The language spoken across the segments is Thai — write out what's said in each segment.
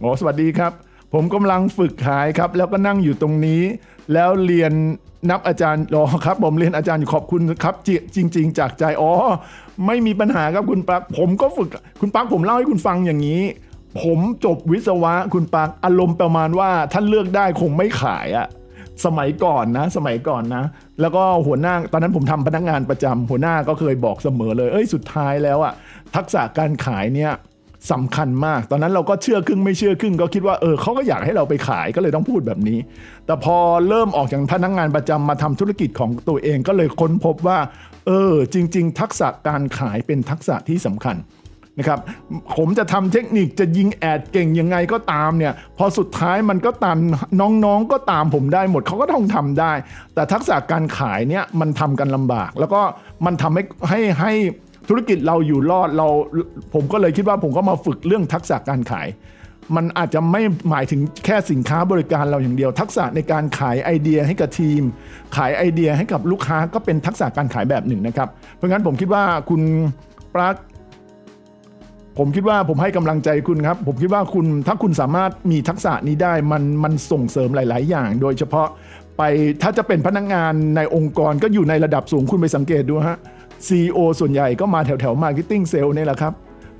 โอ้สวัสดีครับ ผมกำลังฝึกขายครับ แล้วก็นั่งอยู่ตรงนี้ แล้วเรียนนับอาจารย์รอครับ ผมเรียนอาจารย์อยู่ขอบคุณครับจริงจริงจากใจอ๋อไม่มีปัญหาครับคุณปักผมก็ฝึกคุณปักผมเล่าให้คุณฟังอย่างนี้ ผมจบวิศวะคุณปักอารมณ์ประมาณว่าท่านเลือกได้คงไม่ขายอะสมัยก่อนนะ สมัยก่อนนะ แล้วก็หัวหน้าตอนนั้นผมทำพนักงานประจำหัวหน้าก็เคยบอกเสมอเลย เอ้ยสุดท้ายแล้วอะทักษะการขายเนี่ย สำคัญมาก ตอนนั้นเราก็เชื่อครึ่งไม่เชื่อครึ่งก็คิดว่าเออเขาก็อยากให้เราไปขายก็เลยต้องพูดแบบนี้ แต่พอเริ่มออกจากพนักงานประจำมาทำธุรกิจของตัวเองก็เลยค้นพบว่า เออ จริง ๆ ทักษะการขายเป็นทักษะที่สำคัญนะครับผมจะทำเทคนิคจะยิงแอดเก่งยังไงก็ตามเนี่ยพอสุดท้ายมันก็ตามน้องๆก็ตามผมได้หมดเขาก็ต้องทำได้ แต่ทักษะการขายเนี่ยมันทำกันลำบาก แล้วก็มันทำให้ให้ให้ ธุรกิจเราอยู่รอดเราผมก็เลยคิดว่าผมก็มาฝึกเรื่องทักษะการขาย มันอาจจะไม่หมายถึงแค่สินค้าบริการเราอย่างเดียว ทักษะในการขายไอเดียให้กับทีม ขายไอเดียให้กับลูกค้าก็เป็นทักษะการขายแบบหนึ่งนะครับ เพราะงั้นผมคิดว่าคุณปลั๊กผมคิดว่าผมให้กำลังใจคุณครับ ผมคิดว่าคุณถ้าคุณสามารถมีทักษะนี้ได้มันมันส่งเสริมหลาย ๆ อย่าง โดยเฉพาะไปถ้าจะเป็นพนักงานในองค์กรก็อยู่ในระดับสูงคุณไปสังเกตดูฮะ CEO ส่วนใหญ่ก็มาแถวแถวมาร์เก็ตติ้งเซลล์นี่แหละครับ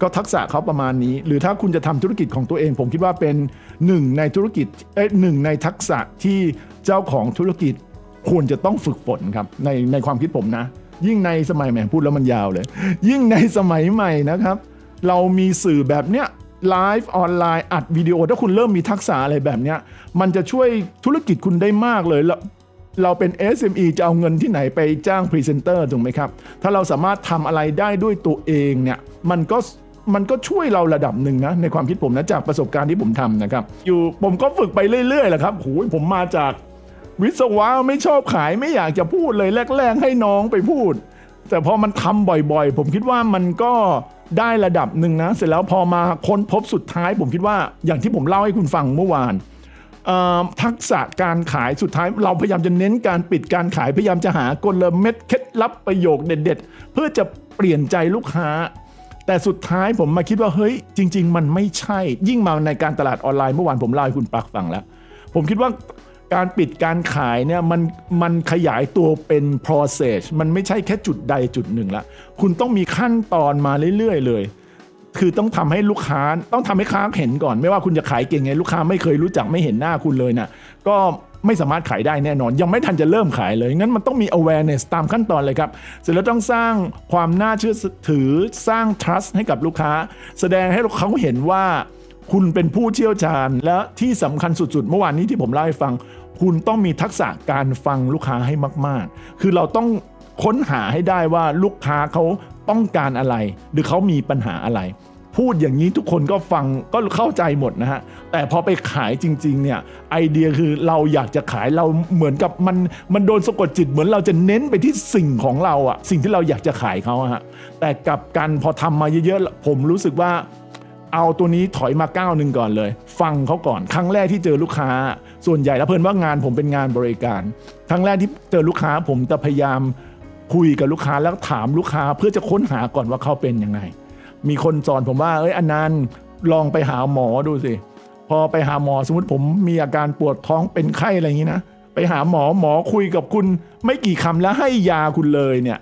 ก็ทักษะเขาประมาณนี้ หรือถ้าคุณจะทำธุรกิจของตัวเอง ผมคิดว่าเป็นหนึ่งในธุรกิจเอ้หนึ่งในทักษะที่เจ้าของธุรกิจควรจะต้องฝึกฝนครับในในความคิดผมนะ ยิ่งในสมัยแหม่พูดแล้วมันยาวเลย ยิ่งในสมัยใหม่นะครับ เรามีสื่อแบบเนี้ยไลฟ์ออนไลน์อัดวิดีโอถ้าคุณเริ่มมีทักษะอะไรแบบเนี้ยมันจะช่วยธุรกิจคุณได้มากเลยแล้ว เราเป็น SME จะเอาเงินที่ไหนไปจ้างพรีเซนเตอร์ถูกไหมครับ ถ้าเราสามารถทำอะไรได้ด้วยตัวเองเนี่ยมันก็มันก็ช่วยเราระดับหนึ่งนะในความคิดผมนะจากประสบการณ์ที่ผมทำนะครับ อยู่ผมก็ฝึกไปเรื่อยๆแหละครับโหยผมมาจากวิศวะไม่ชอบขายไม่อยากจะพูดเลยแรกๆให้น้องไปพูด แต่พอมันทำบ่อยๆ ผมคิดว่ามันก็ได้ระดับหนึ่งนะ เสร็จแล้วพอมาค้นพบสุดท้าย ผมคิดว่าอย่างที่ผมเล่าให้คุณฟังเมื่อวาน ทักษะการขายสุดท้ายเราพยายามจะเน้นการปิดการขายพยายามจะหากลเม็ดเคล็ดลับประโยคเด็ด ๆ เพื่อจะเปลี่ยนใจลูกค้า แต่สุดท้ายผมมาคิดว่าเฮ้ยจริง ๆ มันไม่ใช่ ยิ่งมาในการตลาดออนไลน์เมื่อวานผมเล่าให้คุณปักฟังแล้ว ผมคิดว่าการปิดการขายเนี่ยมันมันขยายตัวเป็น process มันไม่ใช่แค่จุดใดจุดหนึ่งละ คุณต้องมีขั้นตอนมาเรื่อย ๆ เลย คือต้องทำให้ลูกค้าต้องทำให้ค้าเห็นก่อน ไม่ว่าคุณจะขายเก่งไงลูกค้าไม่เคยรู้จักไม่เห็นหน้าคุณเลยนะก็ไม่สามารถขายได้แน่นอน ยังไม่ทันจะเริ่มขายเลย งั้นมันต้องมี awareness ตามขั้นตอนเลยครับเสร็จแล้วต้องสร้างความน่าเชื่อถือสร้าง trust ให้กับลูกค้า แสดงให้เขาเห็นว่า คุณเป็นผู้เชี่ยวชาญ และที่สำคัญสุดๆ เมื่อวานนี้ที่ผมเล่าให้ฟัง คุณต้องมีทักษะการฟังลูกค้าให้มาก ๆ คือเราต้อง ค้นหาให้ได้ว่าลูกค้าเขาต้องการอะไร หรือเขามีปัญหาอะไร พูดอย่างนี้ทุกคนก็ฟังก็เข้าใจหมดนะฮะ แต่พอไปขายจริงๆเนี่ยไอเดียคือเราอยากจะขายเราเหมือนกับมันมันโดนสะกดจิตเหมือนเราจะเน้นไปที่สิ่งของเราอะสิ่งที่เราอยากจะขายเขาอะฮะแต่กับกันพอทำมาเยอะๆผมรู้สึกว่าเอาตัวนี้ถอยมาก้าวหนึ่งก่อนเลย ฟังเขาก่อน ครั้งแรกที่เจอลูกค้า ส่วนใหญ่แล้วเพิ่นว่างานผมเป็นงานบริการ ครั้งแรกที่เจอลูกค้าผมจะพยายาม คุยกับลูกค้าแล้วถามลูกค้าเพื่อจะค้นหาก่อนว่าเขาเป็นยังไง มีคนสอนผมว่าเอ้ยอนันต์ลองไปหาหมอดูสิพอไปหาหมอสมมติผมมีอาการปวดท้องเป็นไข้อะไรอย่างนี้นะไปหาหมอหมอคุยกับคุณไม่กี่คำแล้วให้ยาคุณเลยเนี่ย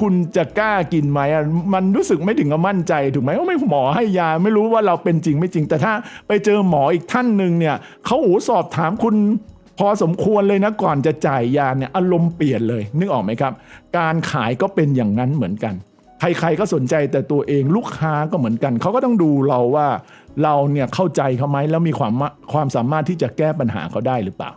คุณจะกล้ากินไหมอะมันรู้สึกไม่ถึงกับมั่นใจถูกไหมว่าไม่หมอให้ยาไม่รู้ว่าเราเป็นจริงไม่จริง แต่ถ้าไปเจอหมออีกท่านหนึ่งเนี่ยเขาโอ้สอบถามคุณ พอสมควรเลยนะก่อนจะจ่ายยาเนี่ยอารมณ์เปลี่ยนเลย นึกออกไหมครับ การขายก็เป็นอย่างนั้นเหมือนกัน ใครๆก็สนใจแต่ตัวเองลูกค้าก็เหมือนกัน เขาก็ต้องดูเราว่า เราเนี่ยเข้าใจเขาไหมแล้วมีความความสามารถที่จะแก้ปัญหาเขาได้หรือเปล่า